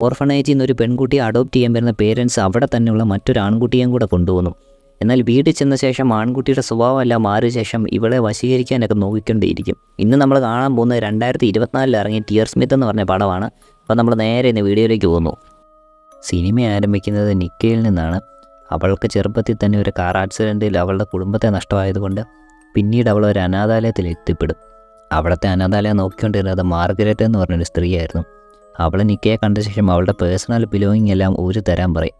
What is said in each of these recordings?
ഓർഫണേജിൽ നിന്ന് ഒരു പെൺകുട്ടിയെ അഡോപ്റ്റ് ചെയ്യാൻ വരുന്ന പേരൻസ് അവിടെ തന്നെയുള്ള മറ്റൊരു ആൺകുട്ടിയെയും കൂടെ കൊണ്ടുവന്നു. എന്നാൽ വീട്ടിൽ ചെന്ന ശേഷം ആൺകുട്ടിയുടെ സ്വഭാവമെല്ലാം മാറിയ ശേഷം ഇവളെ വശീകരിക്കാനൊക്കെ നോക്കിക്കൊണ്ടേയിരിക്കും. ഇന്ന് നമ്മൾ കാണാൻ പോകുന്നത് രണ്ടായിരത്തി ഇരുപത്തിനാലിൽ ഇറങ്ങിയ ടിയർ സ്മിത്ത് എന്ന് പറഞ്ഞ പടമാണ്. അപ്പോൾ നമ്മൾ നേരെ ഇന്ന് വീഡിയോയിലേക്ക് പോകുന്നു. സിനിമ ആരംഭിക്കുന്നത് നിക്കയിൽ നിന്നാണ്. അവൾക്ക് ചെറുപ്പത്തിൽ തന്നെ ഒരു കാർ ആക്സിഡന്റിൽ അവളുടെ കുടുംബത്തെ നഷ്ടമായതുകൊണ്ട് പിന്നീട് അവൾ ഒരു അനാഥാലയത്തിൽ എത്തിപ്പെടും. അവിടുത്തെ അനാഥാലയം നോക്കിക്കൊണ്ടിരുന്നത് മാർഗരറ്റ് എന്ന് പറഞ്ഞൊരു സ്ത്രീയായിരുന്നു. അവൾ നിക്കയെ കണ്ട ശേഷം അവളുടെ പേഴ്സണൽ ബിലോങ്ങിങ് എല്ലാം ഊരി തരാൻ പറയും.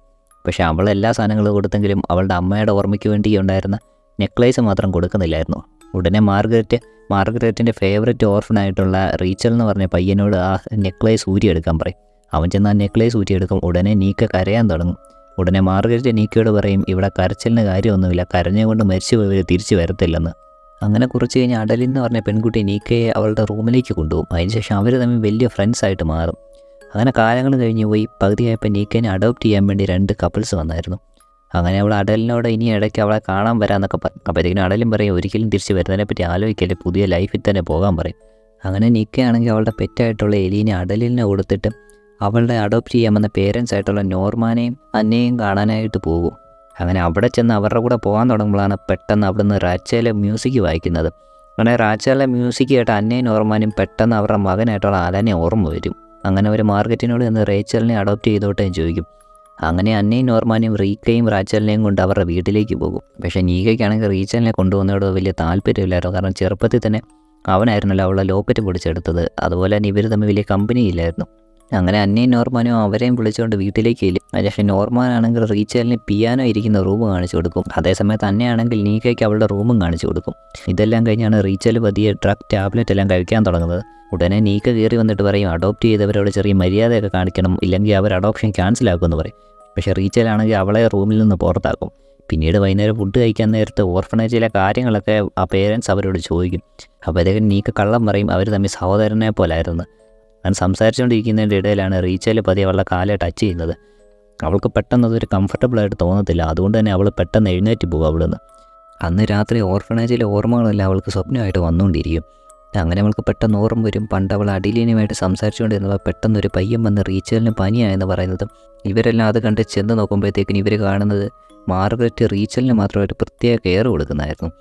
പക്ഷേ അവൾ എല്ലാ സാധനങ്ങളും കൊടുത്തെങ്കിലും അവളുടെ അമ്മയുടെ ഓർമ്മയ്ക്ക് വേണ്ടി ഉണ്ടായിരുന്ന നെക്ലേസ് മാത്രം കൊടുക്കുന്നില്ലായിരുന്നു. ഉടനെ മാർഗരറ്റ് മാർഗരറ്റിന്റെ ഫേവററ്റ് ഓർഫനായിട്ടുള്ള റീച്ചൽ എന്ന് പറഞ്ഞ പയ്യനോട് ആ നെക്ലേസ് ഊരിയെടുക്കാൻ പറയും. അവൻ ചെന്ന് ആ നെക്ലേസ് ഊരിയെടുക്കും. ഉടനെ നീക്ക കരയാൻ തുടങ്ങും. ഉടനെ മാർഗരറ്റ് നീക്കയോട് പറയും ഇവിടെ കരച്ചിലിന് കാര്യമൊന്നുമില്ല. കരഞ്ഞുകൊണ്ട് മരിച്ചു പോയവർ തിരിച്ചു വരത്തില്ലെന്ന്. അങ്ങനെ കുറച്ച് കഴിഞ്ഞ് അടലിൻ എന്ന് പറഞ്ഞ പെൺകുട്ടി നീക്കയെ അവളുടെ റൂമിലേക്ക് കൊണ്ടുപോകും. അതിനുശേഷം അവർ തമ്മിൽ വലിയ ഫ്രണ്ട്സായിട്ട് മാറും. അങ്ങനെ കാലങ്ങൾ കഴിഞ്ഞ് പോയി. പകുതിയായപ്പോൾ നീക്കനെ അഡോപ്റ്റ് ചെയ്യാൻ വേണ്ടി രണ്ട് കപ്പിൾസ് വന്നായിരുന്നു. അങ്ങനെ അവൾ അടലിനോട് ഇനി ഇടയ്ക്ക് അവളെ കാണാൻ വരാമെന്നൊക്കെ പറഞ്ഞു അപ്പോഴത്തേക്കും അടലും പറയും ഒരിക്കലും തിരിച്ച് വരുന്നതിനെ പറ്റി ആലോചിക്കല്ലേ പുതിയ ലൈഫിൽ തന്നെ പോകാൻ പറയും. അങ്ങനെ നീക്കയാണെങ്കിൽ അവളുടെ പെറ്റായിട്ടുള്ള എലീനെ അടലിനെ കൊടുത്തിട്ട് അവളുടെ അഡോപ്റ്റ് ചെയ്യാമെന്ന പേരൻസ് ആയിട്ടുള്ള നോർമാനെയും അന്നയെയും കാണാനായിട്ട് പോകും. അങ്ങനെ അവിടെ ചെന്ന് അവരുടെ കൂടെ പോകാൻ തുടങ്ങുമ്പോഴാണ് പെട്ടെന്ന് അവിടുന്ന് റാച്ചയിലെ മ്യൂസിക് വായിക്കുന്നത്. അങ്ങനെ റാച്ചയിലെ മ്യൂസിക് കേട്ട് അന്നയും നോർമാനും പെട്ടെന്ന് അവരുടെ മകനായിട്ടുള്ള അലനെ ഓർമ്മ വരും. അങ്ങനെ അവർ മാർക്കറ്റിനോട് ചെന്ന് റേച്ചലിനെ അഡോപ്റ്റ് ചെയ്തോട്ടെ എന്ന് ചോദിക്കും. അങ്ങനെ അന്നയും നോർമാനും റീക്കയും റാച്ചലിനെയും കൊണ്ട് അവരുടെ വീട്ടിലേക്ക് പോകും. പക്ഷേ നീകയ്ക്കാണെങ്കിൽ റീച്ചലിനെ കൊണ്ടുവന്നതോട് വലിയ താല്പര്യമില്ലായിരുന്നു. കാരണം ചെറുപ്പത്തിൽ തന്നെ അവനായിരുന്നല്ലോ അവളെ ലോക്കറ്റ് പൊടിച്ചെടുത്തത്. അതുപോലെ തന്നെ ഇവർ തമ്മിൽ വലിയ കമ്പനി ഇല്ലായിരുന്നു. അങ്ങനെ അന്നയും നോർമാനും അവരെയും വിളിച്ചുകൊണ്ട് വീട്ടിലേക്ക് ചെല്ലും. പക്ഷേ നോർമാനാണെങ്കിൽ റീച്ചലിന് പിയാനോ ഇരിക്കുന്ന റൂം കാണിച്ചു കൊടുക്കും. അതേസമയത്ത് അന്നയാണെങ്കിൽ നീക്കയ്ക്ക് അവളുടെ റൂമും കാണിച്ചു കൊടുക്കും. ഇതെല്ലാം കഴിഞ്ഞാണ് റീച്ചൽ പതിയെ ഡ്രഗ് ടാബ്ലറ്റ് എല്ലാം കഴിക്കാൻ തുടങ്ങുന്നത്. ഉടനെ നീക്ക കയറി വന്നിട്ട് പറയും അഡോപ്റ്റ് ചെയ്തവരോട് ചെറിയ മര്യാദയൊക്കെ കാണിക്കണം. ഇല്ലെങ്കിൽ അവർ അഡോപ്ഷൻ ക്യാൻസൽ ആക്കുമെന്ന് പറയും. പക്ഷേ റീച്ചലാണെങ്കിൽ അവളെ റൂമിൽ നിന്ന് പുറത്താക്കും. പിന്നീട് വൈകുന്നേരം ഫുഡ് കഴിക്കാൻ നേരത്തെ ഓർഫനേജിലെ കാര്യങ്ങളൊക്കെ ആ പേരൻസ് അവരോട് ചോദിക്കും. അപ്പോൾ അദ്ദേഹം നീക്ക കള്ളം പറയും അവർ തമ്മിൽ സഹോദരനെ പോലായിരുന്നു. ഞാൻ സംസാരിച്ചുകൊണ്ടിരിക്കുന്നതിന്റെ ഇടയിലാണ് റീച്ചയിൽ പതിയെ അവളുടെ കാലെ ടച്ച് ചെയ്യുന്നത്. അവൾക്ക് പെട്ടെന്ന് അതൊരു കംഫർട്ടബിളായിട്ട് തോന്നത്തില്ല. അതുകൊണ്ട് തന്നെ അവൾ പെട്ടെന്ന് എഴുന്നേറ്റ് പോകും അവിടുന്ന് അന്ന് രാത്രി ഓർഫണേജിലെ ഓർമ്മകളെല്ലാം അവൾക്ക് സ്വപ്നമായിട്ട് വന്നുകൊണ്ടിരിക്കും. അങ്ങനെ അവൾക്ക് പെട്ടെന്ന് ഓർമ്മ വരും. പണ്ട് അവൾ അടിലീനുമായിട്ട് സംസാരിച്ചുകൊണ്ടിരുന്നപ്പോൾ പെട്ടെന്ന് ഒരു പയ്യൻ വന്ന് റീച്ചലിന് പനിയായെന്ന് പറയുന്നത് ഇവരെല്ലാം അത് കണ്ട് ചെന്ന് നോക്കുമ്പോഴത്തേക്കിന് ഇവർ കാണുന്നത് മാർഗരറ്റ് റീച്ചലിന് മാത്രമായിട്ട് പ്രത്യേക കെയർ കൊടുക്കുന്നതായിരുന്നു.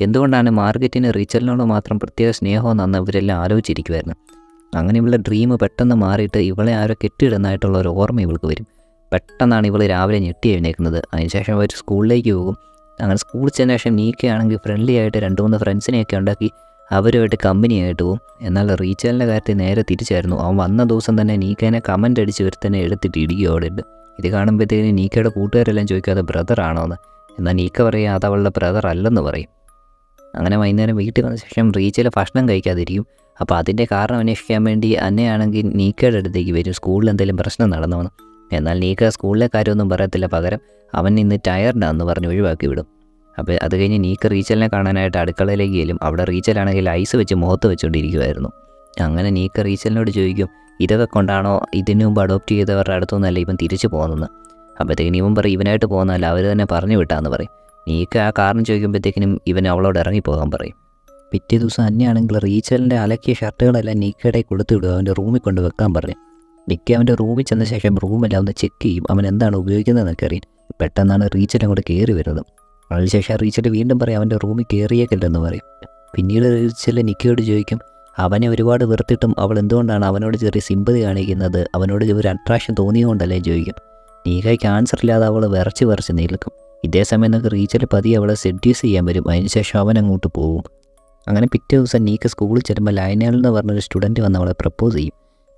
എന്തുകൊണ്ടാണ് മാർഗറ്റിന് റീച്ചലിനോട് മാത്രം പ്രത്യേക സ്നേഹമെന്ന് ഇവരെല്ലാം ആലോചിച്ചിരിക്കുമായിരുന്നു അങ്ങനെ ഇവളുടെ ഡ്രീം പെട്ടെന്ന് മാറിയിട്ട് ഇവളെ ആരോ കെട്ടിയിടുന്നതായിട്ടുള്ള ഒരു ഓർമ്മ ഇവൾക്ക് വരും. പെട്ടെന്നാണ് ഇവൾ രാവിലെ ഞെട്ടി എഴുന്നേക്കുന്നത് അതിനുശേഷം അവർ സ്കൂളിലേക്ക് പോകും. അങ്ങനെ സ്കൂളിൽ ചെന്ന ശേഷം നീക്കയാണെങ്കിൽ ഫ്രണ്ട്ലി ആയിട്ട് രണ്ട് മൂന്ന് ഫ്രണ്ട്സിനെയൊക്കെ ഉണ്ടാക്കി അവരുമായിട്ട് കമ്പനിയായിട്ട് പോകും. എന്നാൽ റീച്ചലിന്റെ കാര്യത്തിൽ നേരെ തിരിച്ചായിരുന്നു. അവൻ വന്ന ദിവസം തന്നെ നീക്കേനെ കമന്റ് അടിച്ച് ഇവർ തന്നെ എടുത്തിട്ട് ഇടിക്കുക അവിടെ ഉണ്ട്. ഇത് കാണുമ്പോഴത്തേക്കും നീക്കയുടെ കൂട്ടുകാരെല്ലാം ചോദിക്കാതെ ബ്രദർ ആണോ എന്ന്. എന്നാൽ നീക്ക പറയുക അത് അവളുടെ ബ്രദർ അല്ലെന്ന് പറയും. അങ്ങനെ വൈകുന്നേരം വീട്ടിൽ വന്ന ശേഷം റീച്ചൽ ഭക്ഷണം കഴിക്കാതിരിക്കും. അപ്പോൾ അതിന്റെ കാരണം അന്വേഷിക്കാൻ വേണ്ടി അന്നയാണെങ്കിൽ നീക്കയുടെ അടുത്തേക്ക് വരും. സ്കൂളിൽ എന്തെങ്കിലും പ്രശ്നം നടന്നുവെന്ന് എന്നാൽ നീക്ക സ്കൂളിലെ കാര്യമൊന്നും പറയത്തില്ല. പകരം അവൻ ഇന്ന് ടയർഡാണെന്ന് പറഞ്ഞ് ഒഴിവാക്കി വിടും. അപ്പോൾ അത് കഴിഞ്ഞ് നീക്ക റീച്ചലിനെ കാണാനായിട്ട് അടുക്കളയിലേക്ക് ചെല്ലും. അവിടെ റീച്ചലാണെങ്കിൽ ഐസ് വെച്ച് മുഖത്ത് വെച്ചുകൊണ്ടിരിക്കുമായിരുന്നു അങ്ങനെ നീക്ക റീച്ചലിനോട് ചോദിക്കും ഇതൊക്കെ കൊണ്ടാണോ ഇതിനു മുമ്പ് അഡോപ്റ്റ് ചെയ്തവരുടെ അടുത്തൊന്നല്ല ഇവൻ തിരിച്ചു പോകുന്നത്? അപ്പോഴത്തേക്കിനും ഇവൻ പറയും ഇവനായിട്ട് പോകുന്നതല്ല അവർ തന്നെ പറഞ്ഞു വിട്ടാന്ന് പറയും. നീക്ക ആ കാരണം ചോദിക്കുമ്പോഴത്തേക്കിനും ഇവൻ അവളോട് ഇറങ്ങിപ്പോകാൻ പറയും. പിറ്റേ ദിവസം അന്നെയാണെങ്കിൽ റീച്ചലിന്റെ അലക്കിയ ഷർട്ടുകളെല്ലാം നീക്കയുടെ കൊടുത്തു വിടുക അവന്റെ റൂമിൽ കൊണ്ട് വെക്കാൻ പറഞ്ഞു നിക്കി അവന്റെ റൂമിൽ ചെന്ന ശേഷം റൂമെല്ലാം ഒന്ന് ചെക്ക് ചെയ്യും. അവൻ എന്താണ് ഉപയോഗിക്കുന്നതെന്നൊക്കെ അറിയും. പെട്ടെന്നാണ് റീച്ചൽ അങ്ങോട്ട് കയറി വരുന്നത്. അതിനുശേഷം റീച്ചൽ വീണ്ടും പറയും അവന്റെ റൂമിൽ കയറിയേക്കില്ലെന്ന് പറയും. പിന്നീട് റീച്ചൽ നിക്കിയോട് ചോദിക്കും അവനെ ഒരുപാട് വെറുത്തിട്ടും അവൾ എന്തുകൊണ്ടാണ് അവനോട് ചെറിയ സിമ്പതി കാണിക്കുന്നത്? അവനോട് ഒരു അട്രാക്ഷൻ തോന്നിയതുകൊണ്ടല്ലേ? ചോദിക്കും. നീക്കയ്ക്ക് ആൻസർ ഇല്ലാതെ അവൾ വിറച്ച് വിറച്ച് നിൽക്കും. ഇതേ സമയം നമുക്ക് റീച്ചൽ പതിയെ അവളെ സെഡ്യൂസ് ചെയ്യാൻ വരും. അതിനുശേഷം അവൻ അങ്ങോട്ട് പോകും. അങ്ങനെ പിറ്റേ ദിവസം നീക്ക് സ്കൂളിൽ ചെല്ലുമ്പോൾ ലൈനൽ എന്ന് പറഞ്ഞൊരു സ്റ്റുഡന്റ് വന്ന് അവളെ പ്രപ്പോസ് ചെയ്യും.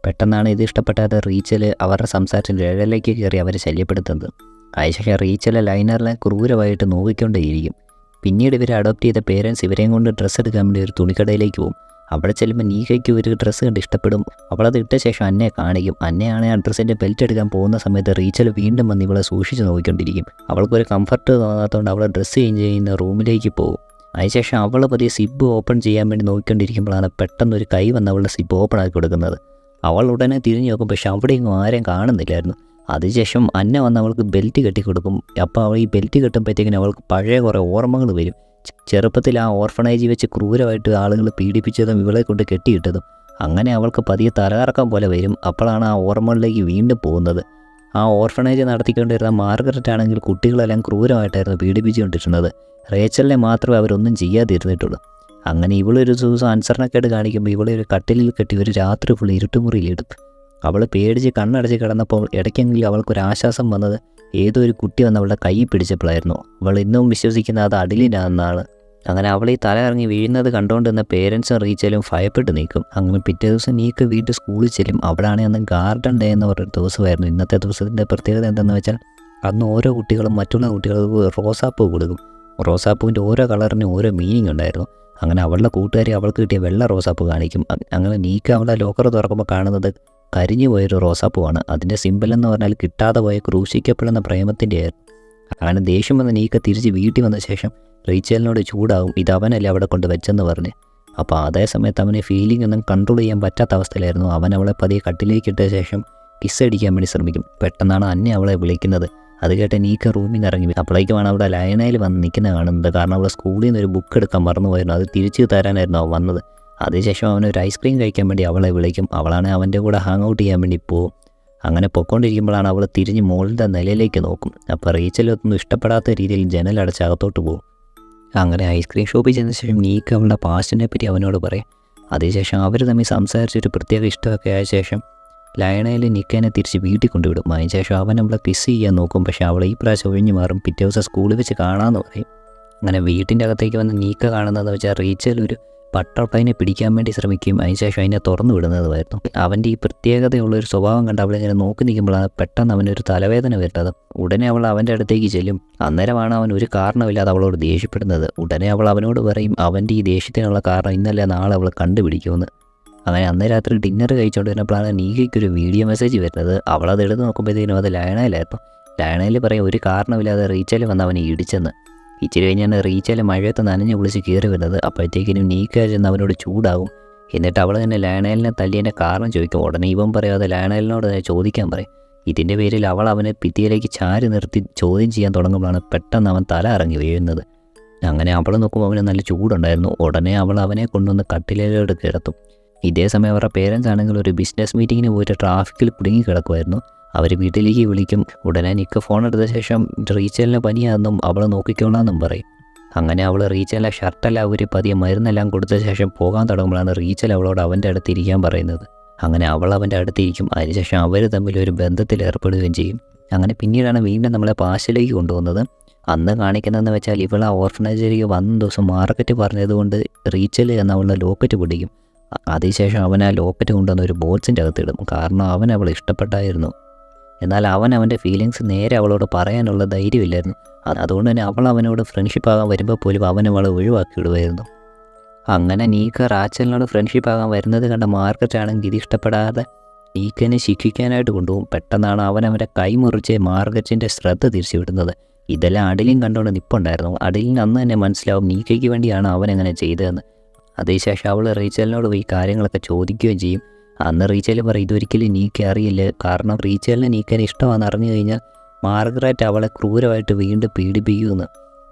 പെട്ടെന്നാണ് ഇത് ഇഷ്ടപ്പെടാതെ റീച്ചൽ അവരുടെ സംസാരത്തിൽ ഇഴലേക്ക് കയറി അവരെ ശല്യപ്പെടുത്തുന്നത്. അതിനുശേഷം റീച്ചൽ ലൈനറിനെ ക്രൂരമായിട്ട് നോക്കിക്കൊണ്ടേയിരിക്കും പിന്നീട് ഇവരെ അഡോപ്റ്റ് ചെയ്ത പേരൻസ് ഇവരെയും കൊണ്ട് ഡ്രസ്സ് എടുക്കാൻ വേണ്ടി ഒരു തുണിക്കടയിലേക്ക് പോകും. അവിടെ ചെല്ലുമ്പോൾ നീക്കയ്ക്ക് ഒരു ഡ്രസ്സ് കണ്ട് ഇഷ്ടപ്പെടും. അവളത് ഇട്ട ശേഷം അന്നെ കാണിക്കും. അന്നെയാണ് ആ ഡ്രസ്സിന്റെ ബെൽറ്റ് എടുക്കാൻ പോകുന്ന സമയത്ത് റീച്ചൽ വീണ്ടും വന്ന് ഇവളെ സൂക്ഷിച്ച് നോക്കിക്കൊണ്ടിരിക്കും അവൾക്കൊരു കംഫർട്ട് തോന്നാത്തതുകൊണ്ട് അവളെ ഡ്രസ്സ് ചേഞ്ച് ചെയ്യുന്ന റൂമിലേക്ക് പോകും. അതിനുശേഷം അവൾ പതിയെ സിബ് ഓപ്പൺ ചെയ്യാൻ വേണ്ടി നോക്കിക്കൊണ്ടിരിക്കുമ്പോഴാണ് പെട്ടെന്ന് ഒരു കൈ വന്ന് അവളുടെ സിബ് ഓപ്പൺ ആക്കി കൊടുക്കുന്നത്. അവൾ ഉടനെ തിരിഞ്ഞു നോക്കും പക്ഷെ അവിടെയൊന്നും ആരെയും കാണുന്നില്ലായിരുന്നു. അതിനുശേഷം അന്ന വന്ന് അവൾക്ക് ബെൽറ്റ് കെട്ടി കൊടുക്കും. അപ്പോൾ അവൾ ഈ ബെൽറ്റ് കെട്ടുമ്പോഴത്തേക്കിനും അവൾക്ക് പഴയ കുറേ ഓർമ്മകൾ വരും. ചെറുപ്പത്തിൽ ആ ഓർഫണേജിൽ വെച്ച് ക്രൂരമായിട്ട് ആളുകൾ പീഡിപ്പിച്ചതും ഇവളെ കൊണ്ട് കെട്ടിയിട്ടതും. അങ്ങനെ അവൾക്ക് പതിയെ തലകറക്കം പോലെ വരും. അപ്പോഴാണ് ആ ഓർമ്മകളിലേക്ക് വീണ്ടും പോകുന്നത്. ആ ഓർഫണേജ് നടത്തിക്കൊണ്ടിരുന്ന മാർഗരറ്റ് ആണെങ്കിൽ കുട്ടികളെല്ലാം ക്രൂരമായിട്ടായിരുന്നു പീഡിപ്പിച്ചുകൊണ്ടിരുന്നത്. റേച്ചലിനെ മാത്രമേ അവരൊന്നും ചെയ്യാതിരുന്നിട്ടുള്ളൂ. അങ്ങനെ ഇവളൊരു ദിവസം അനുസരണക്കേട് കാണിക്കുമ്പോൾ ഇവളെ ഒരു കട്ടിലിൽ കെട്ടി ഒരു രാത്രി ഫുൾ ഇരുട്ടുമുറിയിലിടും അവൾ പേടിച്ച് കണ്ണടച്ച് കിടന്നപ്പോൾ ഇടയ്ക്കെങ്കിലും അവൾക്കൊരു ആശ്വാസം വന്നത് ഏതോ ഒരു കുട്ടി വന്ന് അവളുടെ കൈ പിടിച്ചപ്പോഴായിരുന്നു. അവൾ ഇന്നും വിശ്വസിക്കുന്ന അത് അടിലിനാണെന്നാണ്. അങ്ങനെ അവൾ ഈ തല ഇറങ്ങി വീഴുന്നത് കണ്ടുകൊണ്ടിരുന്ന പേരൻസും റീച്ചലും ഭയപ്പെട്ട് നീക്കും. അങ്ങനെ പിറ്റേ ദിവസം നീക്ക് വീട്ടിൽ സ്കൂളിൽ ചെല്ലും. അവിടെയാണ് അന്ന് ഗാർഡൻ ഡേ എന്ന് പറഞ്ഞൊരു ദിവസമായിരുന്നു. ഇന്നത്തെ ദിവസത്തിന്റെ പ്രത്യേകത എന്താണെന്ന് വെച്ചാൽ അന്ന് ഓരോ കുട്ടികളും മറ്റുള്ള കുട്ടികൾക്ക് റോസാപ്പൂ കൊടുക്കും. റോസാപ്പൂവിന്റെ ഓരോ കളറിനും ഓരോ മീനിങ് ഉണ്ടായിരുന്നു. അങ്ങനെ അവളുടെ കൂട്ടുകാരി അവൾക്ക് കിട്ടിയ വെള്ള റോസാപ്പൂ കാണിക്കും. അങ്ങനെ നീക്ക് അവളുടെ ലോക്കർ തുറക്കുമ്പോൾ കാണുന്നത് കരിഞ്ഞു പോയൊരു റോസാപ്പൂവാണ്. അതിന്റെ സിമ്പിൾ എന്ന് പറഞ്ഞാൽ കിട്ടാതെ പോയ ക്രൂശിക്കപ്പെടുന്ന പ്രേമത്തിന്റെ ആയിരുന്നു. അങ്ങനെ ദേഷ്യം വന്ന നീക്ക തിരിച്ച് വീട്ടിൽ വന്ന ശേഷം റീച്ചലിനോട് ചൂടാവും ഇത് അവനല്ലേ അവിടെ കൊണ്ട് വെച്ചെന്ന് പറഞ്ഞ്. അപ്പോൾ അതേ സമയത്ത് അവനെ ഫീലിംഗ് ഒന്നും കൺട്രോൾ ചെയ്യാൻ പറ്റാത്ത അവസ്ഥയിലായിരുന്നു. അവൻ അവളെ പതിയെ കട്ടിലേക്ക് ഇട്ട ശേഷം കിസ് അടിക്കാൻ വേണ്ടി ശ്രമിക്കും. പെട്ടെന്നാണ് അന്നെ അവളെ വിളിക്കുന്നത്. അത് കേട്ട് നീക്ക റൂമിൽ നിന്ന് ഇറങ്ങി. അപ്പോഴേക്കുമാണ് അവിടെ ലയനയിൽ വന്ന് നിൽക്കുന്ന കാണുന്നത്. കാരണം അവളെ സ്കൂളിൽ നിന്ന് ഒരു ബുക്ക് എടുക്കാൻ മറന്നുപോയിരുന്നു. അത് തിരിച്ചു തരാനായിരുന്നു അവൻ വന്നത്. അതിനുശേഷം അവൻ ഒരു ഐസ്ക്രീം കഴിക്കാൻ വേണ്ടി അവളെ വിളിക്കും. അവളാണ് അവന്റെ കൂടെ ഹാങ് ഔട്ട് ചെയ്യാൻ വേണ്ടി പോകും അങ്ങനെ പൊക്കോണ്ടിരിക്കുമ്പോഴാണ് അവൾ തിരിഞ്ഞ് മുകളിന്റെ നിലയിലേക്ക് നോക്കും. അപ്പോൾ റീച്ചലൊന്നും ഇഷ്ടപ്പെടാത്ത രീതിയിൽ ജനലടച്ച് അകത്തോട്ട് പോകും. അങ്ങനെ ഐസ്ക്രീം ഷോപ്പിൽ ചെന്ന ശേഷം നീക്ക് അവളുടെ പാസ്റ്റിനെ പറ്റി അവനോട് പറയും. അതിനുശേഷം അവർ തമ്മിൽ സംസാരിച്ചൊരു പ്രത്യേക ഇഷ്ടമൊക്കെ ആയ ശേഷം ലയണയിൽ നിക്കേനെ തിരിച്ച് വീട്ടിൽ കൊണ്ടുവിടും. അതിനുശേഷം അവൻ അവളെ കിസ് ചെയ്യാൻ നോക്കും. പക്ഷേ അവളെ ഈ പ്രാവശ്യം ഒഴിഞ്ഞു മാറും. പിറ്റേ ദിവസം സ്കൂളിൽ വെച്ച് കാണാമെന്ന് പറയും. അങ്ങനെ വീട്ടിന്റെ അകത്തേക്ക് വന്ന് നീക്ക കാണുന്നതെന്ന് വെച്ചാൽ റീച്ചൽ ഒരു ബട്ടർഫ്ലൈനെ പിടിക്കാൻ വേണ്ടി ശ്രമിക്കുകയും അതിനുശേഷം അതിനെ തുറന്നു വിടുന്നതുമായിരുന്നു. അവന്റെ ഈ പ്രത്യേകതയുള്ളൊരു സ്വഭാവം കണ്ട് അവളിങ്ങനെ നോക്കി നിൽക്കുമ്പോഴാണ് പെട്ടെന്ന് അവനൊരു തലവേദന വരുന്നത്. ഉടനെ അവൾ അവന്റെ അടുത്തേക്ക് ചെല്ലും. അന്നേരമാണ് അവൻ ഒരു കാരണമില്ലാതെ അവളോട് ദേഷ്യപ്പെടുന്നത്. ഉടനെ അവൾ അവനോട് പറയും അവന്റെ ഈ ദേഷ്യത്തിനുള്ള കാരണം ഇന്നല്ല നാളെ അവൾ കണ്ടുപിടിക്കുമെന്ന്. അങ്ങനെ അന്ന് രാത്രി ഡിന്നർ കഴിച്ചുകൊണ്ട് വരുന്നപ്പോഴാണ് വീഡിയോ മെസ്സേജ് വരുന്നത്. അവളത് എടുത്ത് നോക്കുമ്പോഴത്തേനും അത് ലയണയിലായിരുന്നു. ലയണയിൽ പറയും ഒരു കാരണമില്ലാതെ റീച്ചയിൽ വന്ന് അവനെ ഇടിച്ചെന്ന്. ഇച്ചിരി കഴിഞ്ഞാണ് റീച്ചാൽ മഴയത്ത് നനഞ്ഞ് കുളിച്ച് കയറി വരുന്നത്. അപ്പോഴത്തേക്കിനും നീക്ക ചെന്ന് അവനോട് ചൂടാകും. എന്നിട്ട് അവൾ തന്നെ ലയണലിനെ തല്ലിയതിന്റെ കാരണം ചോദിക്കും. ഉടനെ ഇവൻ പറയാതെ ലയണലിനോട് ചോദിക്കാൻ പറയും. ഇതിന്റെ പേരിൽ അവൾ അവനെ ഭിത്തിയിലേക്ക് ചാരി നിർത്തി ചോദ്യം ചെയ്യാൻ തുടങ്ങുമ്പോഴാണ് പെട്ടെന്ന് അവൻ തല ഇറങ്ങി വീഴുന്നത്. അങ്ങനെ അവൾ നോക്കുമ്പോൾ അവന് നല്ല ചൂടുണ്ടായിരുന്നു. ഉടനെ അവൾ അവനെ കൊണ്ടുവന്ന് കട്ടിലോട്ട് കിടത്തും ഇതേ സമയം അവരുടെ പേരൻസ് ആണെങ്കിൽ ഒരു ബിസിനസ് മീറ്റിങ്ങിന് പോയിട്ട് ട്രാഫിക്കിൽ കുടുങ്ങി കിടക്കുമായിരുന്നു. അവർ വീട്ടിലേക്ക് വിളിക്കും. ഉടനെ നിക്ക് ഫോൺ എടുത്ത ശേഷം റീച്ചലിന് പനിയാണെന്നും അവൾ നോക്കിക്കോളാമെന്നും പറയും. അങ്ങനെ അവൾ റീച്ചലിന്റെ ഷർട്ടെല്ലാം അവർ പതിയെ മരുന്നെല്ലാം കൊടുത്ത ശേഷം പോകാൻ തുടങ്ങുമ്പോഴാണ് റീച്ചൽ അവളോട് അവന്റെ അടുത്ത് ഇരിക്കാൻ പറയുന്നത്. അങ്ങനെ അവൾ അവന്റെ അടുത്തിരിക്കും. അതിനുശേഷം അവർ തമ്മിൽ ഒരു ബന്ധത്തിൽ ഏർപ്പെടുകയും ചെയ്യും. അങ്ങനെ പിന്നീടാണ് വീണ്ടും നമ്മളെ പാശയിലേക്ക് കൊണ്ടുപോകുന്നത്. അന്ന് കാണിക്കുന്നതെന്ന് വെച്ചാൽ ഇവൾ ആ ഓർഫനേജിലേക്ക് വന്ന ദിവസം മാർക്കറ്റ് പറഞ്ഞതുകൊണ്ട് റീച്ചൽ എന്ന അവളുടെ ലോക്കറ്റ് പിടിക്കും. അതിനുശേഷം അവൻ ആ ലോക്കറ്റ് കൊണ്ടുവന്ന ഒരു ബോക്സിന്റെ അകത്തിടും കാരണം അവൻ അവൾ ഇഷ്ടപ്പെട്ടായിരുന്നു. എന്നാൽ അവൻ അവന്റെ ഫീലിങ്സ് നേരെ അവളോട് പറയാനുള്ള ധൈര്യമില്ലായിരുന്നു. അതുകൊണ്ട് തന്നെ അവൾ അവനോട് ഫ്രണ്ട്ഷിപ്പ് ആകാൻ വരുമ്പോൾ പോലും അവൻ അവളെ ഒഴിവാക്കി വിടുമായിരുന്നു. അങ്ങനെ നീക്ക റാച്ചലിനോട് ഫ്രണ്ട്ഷിപ്പ് ആകാൻ വരുന്നത് കണ്ട മാർക്കറ്റ് ഗിരി ഇഷ്ടപ്പെടാതെ നീക്കനെ ശിക്ഷിക്കാനായിട്ട് കൊണ്ടുപോകും. പെട്ടെന്നാണ് അവൻ അവന്റെ കൈമുറിച്ച് മുറിച്ച് മാർക്കറ്റിന്റെ ശ്രദ്ധ തിരിച്ചുവിടുന്നത്. ഇതെല്ലാം അടിലും കണ്ടുകൊണ്ട് നിപ്പുണ്ടായിരുന്നു. അടിലിന് അന്ന് തന്നെ മനസ്സിലാവും നീക്കയ്ക്ക് വേണ്ടിയാണ് അവൻ അങ്ങനെ ചെയ്തതെന്ന്. അതേശേഷം അവൾ റീച്ചലിനോട് പോയി കാര്യങ്ങളൊക്കെ ചോദിക്കുകയും ചെയ്യും. അന്ന് റീച്ചേൽ പറയും ഇതൊരിക്കലും നീക്ക അറിയില്ല കാരണം റീച്ചേലിനെ നീക്കാൻ ഇഷ്ടമാണെന്ന് അറിഞ്ഞു കഴിഞ്ഞാൽ മാർഗരറ്റ് അവളെ ക്രൂരമായിട്ട് വീണ്ടും പീഡിപ്പിക്കുമെന്ന്.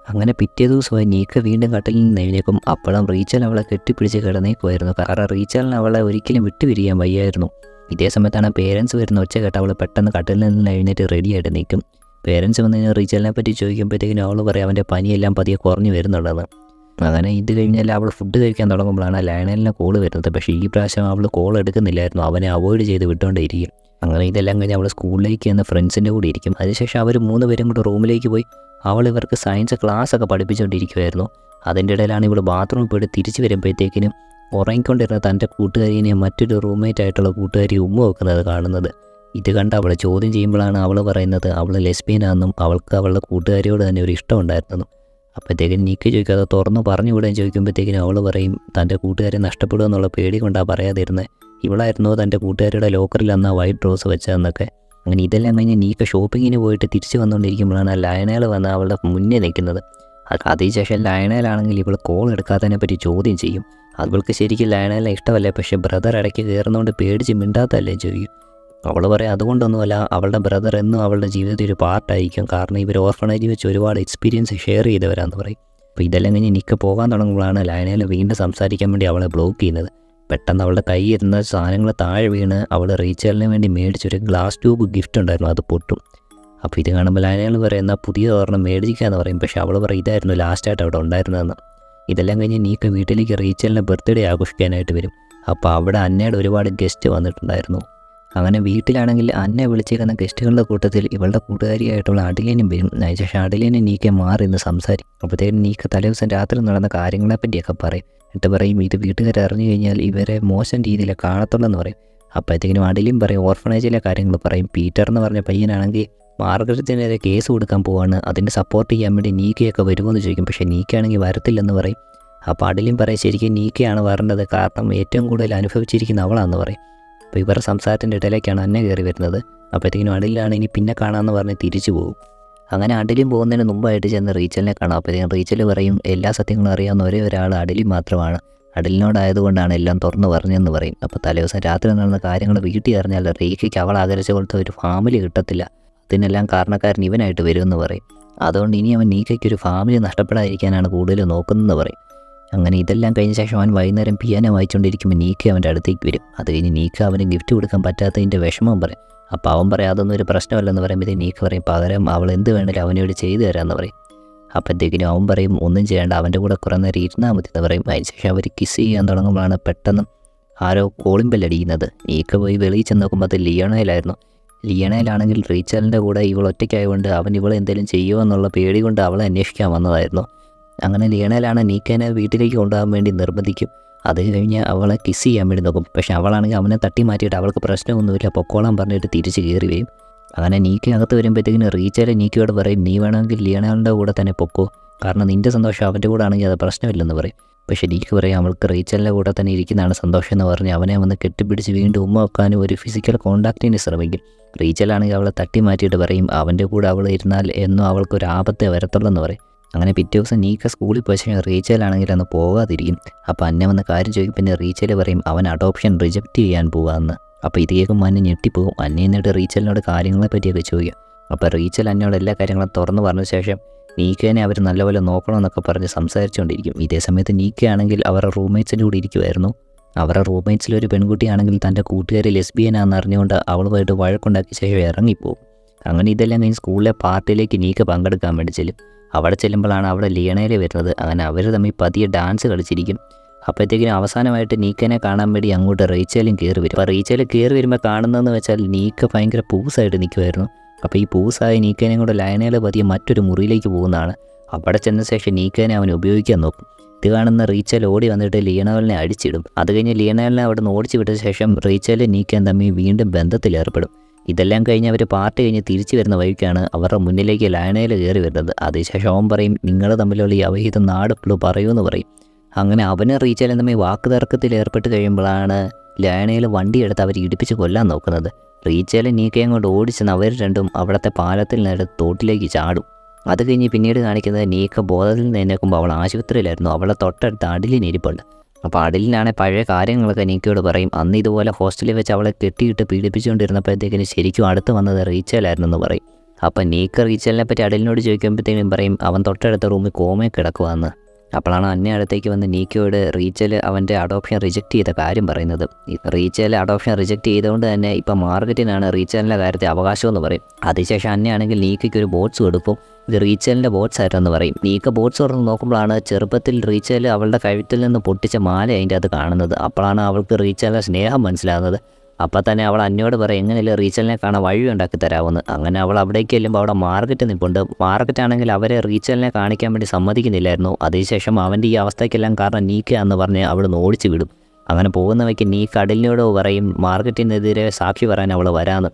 അങ്ങനെ പിറ്റേ ദിവസമായി നീക്ക വീണ്ടും കട്ടലിൽ നിന്ന് എഴുന്നേക്കും അപ്പോഴും റീച്ചൽ അവളെ കെട്ടിപ്പിടിച്ച് കിടന്നേക്കുമായിരുന്നു. കാരണം റീച്ചലിന് അവളെ ഒരിക്കലും വിട്ടുപിരിയാൻ വയ്യായിരുന്നു. ഇതേ സമയത്താണ് പേരൻസ് വരുന്ന ഒച്ച കേട്ട് അവൾ പെട്ടെന്ന് കട്ടിലിൽ നിന്ന് എഴുന്നേറ്റ് റെഡിയായിട്ട് നിൽക്കും. പേരൻസ് വന്ന് കഴിഞ്ഞാൽ റീച്ചലിനെ പറ്റി ചോദിക്കുമ്പോഴത്തേക്കിനും അവൾ പറയും അവന്റെ പനിയെല്ലാം പതിയെ കുറഞ്ഞു വരുന്നുണ്ടെന്ന് അങ്ങനെ ഇത് കഴിഞ്ഞാൽ അവൾ ഫുഡ് കഴിക്കാൻ തുടങ്ങുമ്പോഴാണ് ലയണലിനെ കോൾ വരുന്നത്. പക്ഷേ ഈ പ്രാവശ്യം അവൾ കോൾ എടുക്കുന്നില്ലായിരുന്നു. അവനെ അവോയ്ഡ് ചെയ്ത് വിട്ടുകൊണ്ടേയിരിക്കും അങ്ങനെ ഇതെല്ലാം കഴിഞ്ഞ് അവൾ സ്കൂളിലേക്ക് എന്ന ഫ്രണ്ട്സിന്റെ കൂടെ ഇരിക്കും. അതിനുശേഷം അവർ മൂന്ന് പേരും കൂടെ റൂമിലേക്ക് പോയി. അവൾ ഇവർക്ക് സയൻസ് ക്ലാസ് ഒക്കെ പഠിപ്പിച്ചുകൊണ്ടിരിക്കുമായിരുന്നു അതിന്റെ ഇടയിലാണ് ഇവൾ ബാത്റൂമിൽ പോയിട്ട് തിരിച്ചു വരുമ്പോഴത്തേക്കിനും ഉറങ്ങിക്കൊണ്ടിരുന്ന തന്റെ കൂട്ടുകാരിനെ മറ്റൊരു റൂംമേറ്റ് ആയിട്ടുള്ള കൂട്ടുകാരി ഉമ്മ വെക്കുന്നത് കാണുന്നത്. ഇത് കണ്ട് അവളെ ചോദ്യം ചെയ്യുമ്പോഴാണ് അവൾ പറയുന്നത്. അവൾ ലെസ്ബിയനാണെന്നും അവൾക്ക് അവളുടെ കൂട്ടുകാരിയോട് തന്നെ ഒരു ഇഷ്ടം ഉണ്ടായിരുന്നെന്നും. അപ്പോഴത്തേക്കും നീക്ക് ചോദിക്കാതെ തുറന്നു പറഞ്ഞു വിടാൻ ചോദിക്കുമ്പോഴത്തേക്കിനും അവൾ പറയും തന്റെ കൂട്ടുകാരെ നഷ്ടപ്പെടുക എന്നുള്ള പേടി കൊണ്ടാണ് പറയാതിരുന്നത് ഇവളായിരുന്നു തന്റെ കൂട്ടുകാരിയുടെ ലോക്കറിൽ അന്ന് വൈറ്റ് റോസ് വെച്ചതെന്നൊക്കെ. അങ്ങനെ ഇതെല്ലാം കഴിഞ്ഞ് നീക്ക ഷോപ്പിങ്ങിന് പോയിട്ട് തിരിച്ചു വന്നുകൊണ്ടിരിക്കുമ്പോഴാണ് ലയണേൽ വന്ന് അവളുടെ മുന്നേ നിൽക്കുന്നത്. അത് അതിനുശേഷം ലയണേലാണെങ്കിൽ ഇവൾ കോൾ എടുക്കാത്തതിനെ പറ്റി ചോദ്യം ചെയ്യും. അവൾക്ക് ശരിക്കും ലയണേലെ ഇഷ്ടമല്ലേ? പക്ഷേ ബ്രദർ ഇടയ്ക്ക് കയറുന്നതുകൊണ്ട് പേടിച്ച് മിണ്ടാത്തല്ലേ ചോദിക്കും. അവൾ പറയാം അതുകൊണ്ടൊന്നുമല്ല അവളുടെ ബ്രദർ എന്നും അവളുടെ ജീവിതത്തിൽ ഒരു പാർട്ടായിരിക്കും കാരണം ഇവർ ഓർഫണേജ് വെച്ച് ഒരുപാട് എക്സ്പീരിയൻസ് ഷെയർ ചെയ്തവരാന്ന് പറയും. അപ്പോൾ ഇതെല്ലാം കഴിഞ്ഞ് നിക്ക് പോകാൻ തുടങ്ങുമ്പോഴാണ് ലയനയിൽ വീണ്ടും സംസാരിക്കാൻ വേണ്ടി അവളെ ബ്ലോക്ക് ചെയ്യുന്നത്. പെട്ടെന്ന് അവളുടെ കൈ ഇരുന്ന സാധനങ്ങൾ താഴെ വീണ് അവൾ റീച്ചേലിന് വേണ്ടി മേടിച്ചൊരു ഗ്ലാസ് ട്യൂബ് ഗിഫ്റ്റ് ഉണ്ടായിരുന്നു അത് പൊട്ടും. അപ്പോൾ ഇത് കാണുമ്പോൾ അയാൾ പറയുന്ന പുതിയ ഒരെണ്ണം മേടിക്കാന്ന് പറയും. പക്ഷേ അവൾ പറയും ഇതായിരുന്നു ലാസ്റ്റായിട്ട് അവിടെ ഉണ്ടായിരുന്നതെന്ന്. ഇതെല്ലാം കഴിഞ്ഞ് നീക്ക് വീട്ടിലേക്ക് റീച്ചലിന്റെ ബർത്ത്ഡേ ആഘോഷിക്കാനായിട്ട് വരും. അപ്പോൾ അവിടെ അന്നയുടെ ഒരുപാട് ഗസ്റ്റ് വന്നിട്ടുണ്ടായിരുന്നു. അങ്ങനെ വീട്ടിലാണെങ്കിൽ അന്നെ വിളിച്ചിരുന്ന ഗസ്റ്റുകളുടെ കൂട്ടത്തിൽ ഇവളുടെ കൂട്ടുകാരിയായിട്ടുള്ള അടിലേനും വരും. അതിനുശേഷം അടിലേനും നീക്കെ മാറി നിന്ന് സംസാരിക്കും അപ്പോഴത്തേക്കും നീക്ക തലേദിവസം രാത്രി നടന്ന കാര്യങ്ങളെപ്പറ്റിയൊക്കെ പറയും. എന്നിട്ട് പറയും ഇത് വീട്ടുകാർ അറിഞ്ഞു കഴിഞ്ഞാൽ ഇവരെ മോശം രീതിയിൽ കാണത്തുള്ളെന്ന് പറയും. അപ്പോഴത്തേക്കിനും അടിലും പറയും ഓർഫണേജിലെ കാര്യങ്ങൾ പറയും. പീറ്റർ എന്ന് പറഞ്ഞ പയ്യനാണെങ്കിൽ മാർഗരത്തിനെതിരെ കേസ് കൊടുക്കാൻ പോവാണ്. അതിന്റെ സപ്പോർട്ട് ചെയ്യാൻ വേണ്ടി നീക്കയൊക്കെ വരുമെന്ന് ചോദിക്കും. പക്ഷേ നീക്കയാണെങ്കിൽ വരത്തില്ലെന്ന് പറയും. അപ്പോൾ അടിലും പറയും ശരിക്കും നീക്കയാണ് വരേണ്ടത്. കാരണം ഏറ്റവും കൂടുതൽ അനുഭവിച്ചിരിക്കുന്ന അവളാണെന്ന് പറയും. അപ്പോൾ ഇവരുടെ സംസാരത്തിന്റെ ഇടയിലേക്കാണ് അന്നെ കയറി വരുന്നത്. അപ്പോഴത്തേക്കിനും അടിലാണ് ഇനി പിന്നെ കാണാമെന്ന് പറഞ്ഞ് തിരിച്ചു പോകും. അങ്ങനെ അടിലും പോകുന്നതിന് മുമ്പായിട്ട് ചെന്ന് റീച്ചലിനെ കാണാം. അപ്പോഴത്തേക്കും റീച്ചൽ പറയും എല്ലാ സത്യങ്ങളും അറിയാവുന്ന ഒരേ ഒരാൾ അടിലും മാത്രമാണ്. അടിലിനോടായതുകൊണ്ടാണ് എല്ലാം തുറന്നു പറഞ്ഞതെന്ന് പറയും. അപ്പോൾ തലേദിവസം രാത്രി നടന്ന കാര്യങ്ങൾ വീട്ടിൽ അറിഞ്ഞാൽ റീക്കിക്ക് അവൾ ആഗ്രഹിച്ച പോലത്തെ ഒരു ഫാമിലി കിട്ടത്തില്ല. അതിനെല്ലാം കാരണക്കാരൻ ഇവനായിട്ട് വരുമെന്ന് പറയും. അതുകൊണ്ട് ഇനി അവൻ നീക്കയ്ക്ക് ഒരു ഫാമിലി നഷ്ടപ്പെടാതിരിക്കാനാണ് കൂടുതൽ നോക്കുന്നതെന്ന് പറയും. അങ്ങനെ ഇതെല്ലാം കഴിഞ്ഞ ശേഷം അവൻ വൈകുന്നേരം പിയാനോ വായിച്ചുകൊണ്ടിരിക്കുമ്പോൾ നീക്ക അവന്റെ അടുത്തേക്ക് വരും. അത് കഴിഞ്ഞ് നീക്ക അവന് ഗിഫ്റ്റ് കൊടുക്കാൻ പറ്റാത്തതിന്റെ വിഷമം പറയും. അപ്പോൾ അവൻ പറയാം അതൊന്നും ഒരു പ്രശ്നമല്ലെന്ന് പറയുമ്പോൾ നീക്ക പറയും പകരം അവൾ എന്ത് വേണേലും അവനോട് ചെയ്തു തരാമെന്ന് പറയും. അപ്പോഴത്തേക്കിനും അവൻ പറയും ഒന്നും ചെയ്യേണ്ട അവന്റെ കൂടെ കുറേ നേരം ഇരുന്നാൽ മതി എന്ന് പറയും. അതിനുശേഷം അവർ കിസ് ചെയ്യാൻ തുടങ്ങുമ്പോഴാണ് പെട്ടെന്ന് ആരോ കോളിംഗ് ബെല്ലടിക്കുന്നത് നീക്ക പോയി വെളിയിൽ ചെന്ന് നോക്കുമ്പോൾ അത് ലിയണയിലായിരുന്നു ലിയണയിലാണെങ്കിൽ റീച്ചലിന്റെ കൂടെ ഇവൾ ഒറ്റയ്ക്കായതുകൊണ്ട് അവൻ ഇവളെ എന്തെങ്കിലും ചെയ്യുമോ എന്നുള്ള പേടി കൊണ്ട് അവളെ അന്വേഷിക്കാൻ വന്നതായിരുന്നു. അങ്ങനെ ലിയണലാണ് നീക്കനെ വീട്ടിലേക്ക് കൊണ്ടുപോകാൻ വേണ്ടി നിർബന്ധിക്കും. അത് കഴിഞ്ഞ് അവളെ കിസ് ചെയ്യാൻ വേണ്ടി നോക്കും. പക്ഷെ അവളാണെങ്കിൽ അവനെ തട്ടി മാറ്റിയിട്ട് അവൾക്ക് പ്രശ്നമൊന്നുമില്ല. പൊക്കോളാൻ പറഞ്ഞിട്ട് തിരിച്ച് കയറി വരും. അങ്ങനെ നീക്കി അകത്ത് വരുമ്പോഴത്തേക്കിന് റീച്ചാലെ നീക്കിയോട് പറയും നീ വേണമെങ്കിൽ ലിയണാളിന്റെ കൂടെ തന്നെ പൊക്കോ. കാരണം നിന്റെ സന്തോഷം അവന്റെ കൂടെ ആണെങ്കിൽ അത് പ്രശ്നമില്ലെന്ന് പറയും. പക്ഷെ നീക്ക് പറയും അവൾക്ക് റീച്ചലിന്റെ കൂടെ തന്നെ ഇരിക്കുന്നതാണ് സന്തോഷം എന്ന് പറഞ്ഞ് അവനെ വന്ന് കെട്ടിപ്പിടിച്ച് വീണ്ടും ഉമ്മ വെക്കാനും ഒരു ഫിസിക്കൽ കോണ്ടാക്റ്റിന് ശ്രമിക്കും. റീച്ചലാണെങ്കിൽ അവളെ തട്ടി മാറ്റിയിട്ട് പറയും അവന്റെ കൂടെ അവൾ ഇരുന്നാൽ എന്നും അവൾക്കൊരു ആപത്തെ വരത്തുള്ളെന്ന് പറയും. അങ്ങനെ പിറ്റേ ദിവസം നീക്ക സ്കൂളിൽ പോയ ശേഷം റീച്ചലാണെങ്കിൽ അന്ന് പോകാതിരിക്കും. അപ്പോൾ അന്നെ വന്ന കാര്യം ചോദിക്കും. പിന്നെ റീച്ചേൽ പറയും അവൻ അഡോപ്ഷൻ റിജക്റ്റ് ചെയ്യാൻ പോവാന്ന്. അപ്പോൾ ഇത് കേൾക്കുമ്പോൾ അന്നെ ഞെട്ടിപ്പോകും. അന്നെ എന്നിട്ട് റീച്ചലിനോട് കാര്യങ്ങളെ പറ്റിയൊക്കെ ചോദിക്കും. അപ്പോൾ റീച്ചൽ അന്നോട് എല്ലാ കാര്യങ്ങളും തുറന്നു പറഞ്ഞ ശേഷം നീക്കേനെ അവർ നല്ലപോലെ നോക്കണമെന്നൊക്കെ പറഞ്ഞ് സംസാരിച്ചുകൊണ്ടിരിക്കും. ഇതേ സമയത്ത് നീക്കയാണെങ്കിൽ അവരുടെ റൂംമേറ്റ്സിന്റെ കൂടെ ഇരിക്കുമായിരുന്നു അവരുടെ റൂംമേറ്റ്സിൽ ഒരു പെൺകുട്ടിയാണെങ്കിൽ തന്റെ കൂട്ടുകാരി ലെസ്ബിയനാണെന്ന് അറിഞ്ഞുകൊണ്ട് അവളുമായിട്ട് വഴക്കുണ്ടാക്കിയ ശേഷം ഇറങ്ങിപ്പോകും. അങ്ങനെ ഇതെല്ലാം കഴിഞ്ഞ് സ്കൂളിലെ പാർട്ടിയിലേക്ക് നീക്ക പങ്കെടുക്കാൻ വേണ്ടി ചെല്ലും. അവിടെ ചെല്ലുമ്പോഴാണ് അവിടെ ലിയണയിൽ വരുന്നത്. അങ്ങനെ അവർ തമ്മിൽ പതിയെ ഡാൻസ് കളിച്ചിരിക്കും. അപ്പോഴത്തേക്കിനും അവസാനമായിട്ട് നീക്കനെ കാണാൻ വേണ്ടി അങ്ങോട്ട് റീച്ചേലും കയറി വരും. അപ്പോൾ റീച്ചേൽ കയറി വരുമ്പോൾ കാണുന്നതെന്ന് വെച്ചാൽ നീക്ക ഭയങ്കര പൂസായിട്ട് നിൽക്കുമായിരുന്നു അപ്പോൾ ഈ പൂസായ നീക്കനെ കൂടെ ലയനയിൽ പതിയെ മറ്റൊരു മുറിയിലേക്ക് പോകുന്നതാണ്. അവിടെ ചെന്ന ശേഷം നീക്കനെ അവൻ ഉപയോഗിക്കാൻ നോക്കും. ഇത് കാണുന്ന റീച്ചൽ ഓടി വന്നിട്ട് ലീണവലിനെ അടിച്ചിടും. അത് കഴിഞ്ഞ് ലീണവലിനെ അവിടെ നിന്ന് ഓടിച്ചു വിട്ട ശേഷം റീച്ചൽ നീക്കൻ തമ്മിൽ വീണ്ടും ബന്ധത്തിലേർപ്പെടും ഇതെല്ലാം കഴിഞ്ഞ് അവർ പാർട്ടി കഴിഞ്ഞ് തിരിച്ചു വരുന്ന വഴിക്കാണ് അവരുടെ മുന്നിലേക്ക് ലയണയിൽ കയറി വരുന്നത്. അതിനുശേഷം അവൻ പറയും നിങ്ങൾ തമ്മിലുള്ള ഈ അവഹിതം നാട് ഫുള്ള് പറയുമെന്ന് പറയും. അങ്ങനെ അവനെ റീച്ചലും തമ്മിൽ വാക്ക് തർക്കത്തിൽ ഏർപ്പെട്ട് കഴിയുമ്പോഴാണ് ലയണയിൽ വണ്ടിയെടുത്ത് അവർ ഇടിപ്പിച്ച് കൊല്ലാൻ നോക്കുന്നത്. റീച്ചേലും നീക്കയും കൊണ്ട് ഓടിച്ചെന്ന് അവർ രണ്ടും അവിടുത്തെ പാലത്തിൽ നിന്ന് തോട്ടിലേക്ക് ചാടും. അത് കഴിഞ്ഞ് പിന്നീട് കാണിക്കുന്നത് നീക്ക ബോധത്തിൽ നിന്ന് നിൽക്കുമ്പോൾ അവൾ ആശുപത്രിയിലായിരുന്നു. അവളെ തൊട്ടടുത്ത് അടിലിന് ഇരിപ്പുണ്ട് അപ്പോൾ അടിലിനാണെ പഴയ കാര്യങ്ങളൊക്കെ നീക്കിയോട് പറയും. അന്ന് ഇതുപോലെ ഹോസ്റ്റലിൽ വെച്ച് അവളെ കെട്ടിയിട്ട് പീഡിപ്പിച്ചുകൊണ്ടിരുന്നപ്പോഴത്തേക്കിന് ശരിക്കും അടുത്ത് വന്നത് റീച്ചലായിരുന്നെന്ന് പറയും. അപ്പം നീക്ക റീച്ചലിനെ പറ്റി അടിലിനോട് ചോദിക്കുമ്പോഴത്തേക്കും പറയും അവൻ തൊട്ടടുത്ത റൂമിൽ കോമയെ കിടക്കുവാന്ന്. അപ്പോഴാണ് അന്നെ അടുത്തേക്ക് വന്ന് നീക്കോയോട് റീച്ചൽ അവന്റെ അഡോപ്ഷൻ റിജക്റ്റ് ചെയ്ത കാര്യം പറയുന്നത്. റീച്ചൽ അഡോപ്ഷൻ റിജക്റ്റ് ചെയ്തുകൊണ്ട് തന്നെ ഇപ്പം മാർക്കറ്റിനാണ് റീച്ചലിന്റെ കാര്യത്തിൽ അവകാശമെന്ന് പറയും. അതിനുശേഷം അന്നെയാണെങ്കിൽ നീക്കയ്ക്ക് ഒരു ബോട്ട്സ് കൊടുക്കും. ഇത് റീച്ചലിന്റെ ബോട്ട്സ് ആയിട്ടെന്ന് പറയും. നീക്ക ബോട്ട്സ് തുറന്ന് നോക്കുമ്പോഴാണ് ചെറുപ്പത്തിൽ റീച്ചൽ അവളുടെ കഴുത്തിൽ നിന്ന് പൊട്ടിച്ച മാല അതിന്റെ അത് കാണുന്നത്. അപ്പോഴാണ് അവൾക്ക് റീച്ചലിന്റെ സ്നേഹം മനസ്സിലാകുന്നത്. അപ്പം തന്നെ അവൾ അന്നോട് പറയും എങ്ങനെയല്ലേ റീച്ചലിനെ കാണാൻ വഴി ഉണ്ടാക്കി തരാമെന്ന് അങ്ങനെ അവൾ അവിടേക്ക് ചെല്ലുമ്പോൾ അവിടെ മാർക്കറ്റ് നിൽപ്പുണ്ട് മാർക്കറ്റ് ആണെങ്കിൽ അവരെ റീച്ചലിനെ കാണിക്കാൻ വേണ്ടി സമ്മതിക്കുന്നില്ലായിരുന്നു. അതിനുശേഷം അവന്റെ ഈ അവസ്ഥയ്ക്കെല്ലാം കാരണം നീക്കയാന്ന് പറഞ്ഞ് അവിടെ ഓടിച്ചു വിടും. അങ്ങനെ പോകുന്നവയ്ക്ക് നീ കടലിനോട് പറയും മാർക്കറ്റിനെതിരെ സാക്ഷി പറയാൻ അവൾ വരാമെന്ന്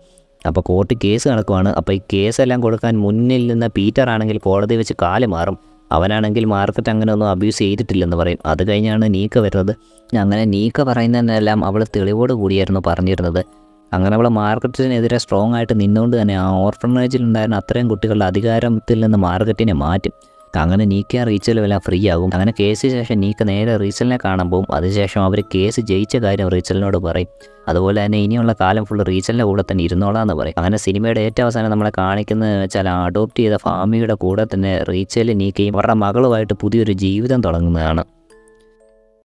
അപ്പോൾ കോർട്ട് കേസ് നടക്കുവാണ്. അപ്പോൾ ഈ കേസെല്ലാം കൊടുക്കാൻ മുന്നിൽ നിന്ന് പീറ്റർ ആണെങ്കിൽ കോടതി വെച്ച് കാൽ മാറും. അവനാണെങ്കിൽ മാർക്കറ്റ് അങ്ങനെ ഒന്നും അബ്യൂസ് ചെയ്തിട്ടില്ലെന്ന് പറയും. അത് കഴിഞ്ഞാണ് നീക്ക വരുന്നത്. അങ്ങനെ നീക്ക പറയുന്നതിനെല്ലാം അവൾ തെളിവോട് കൂടിയായിരുന്നു പറഞ്ഞിരുന്നത്. അങ്ങനെ അവൾ മാർക്കറ്റിനെതിരെ സ്ട്രോങ് ആയിട്ട് നിന്നുകൊണ്ട് തന്നെ ആ ഓർഫണേജിൽ ഉണ്ടായിരുന്ന അത്രയും കുട്ടികളുടെ അധികാരത്തിൽ നിന്ന് മാർക്കറ്റിനെ മാറ്റും. അങ്ങനെ നീക്ക എല്ലാം ഫ്രീ ആകും അങ്ങനെ കേസ് ശേഷം നീക്ക നേരെ റീച്ചലിനെ കാണാൻ പോകും അതിനുശേഷം അവർ കേസ് ജയിച്ച കാര്യം റീച്ചലിനോട് പറയും. അതുപോലെ തന്നെ ഇനിയുള്ള കാലം ഫുൾ റീച്ചലിന്റെ കൂടെ തന്നെ ഇരുന്നോളാന്ന് പറയും. അങ്ങനെ സിനിമയുടെ ഏറ്റവും അവസാനം നമ്മളെ കാണിക്കുന്നത് വെച്ചാൽ അഡോപ്റ്റ് ചെയ്ത ഫാമിയുടെ കൂടെ തന്നെ റീച്ചൽ നീക്കയും അവരുടെ മകളുമായിട്ട് പുതിയൊരു ജീവിതം തുടങ്ങുന്നതാണ്.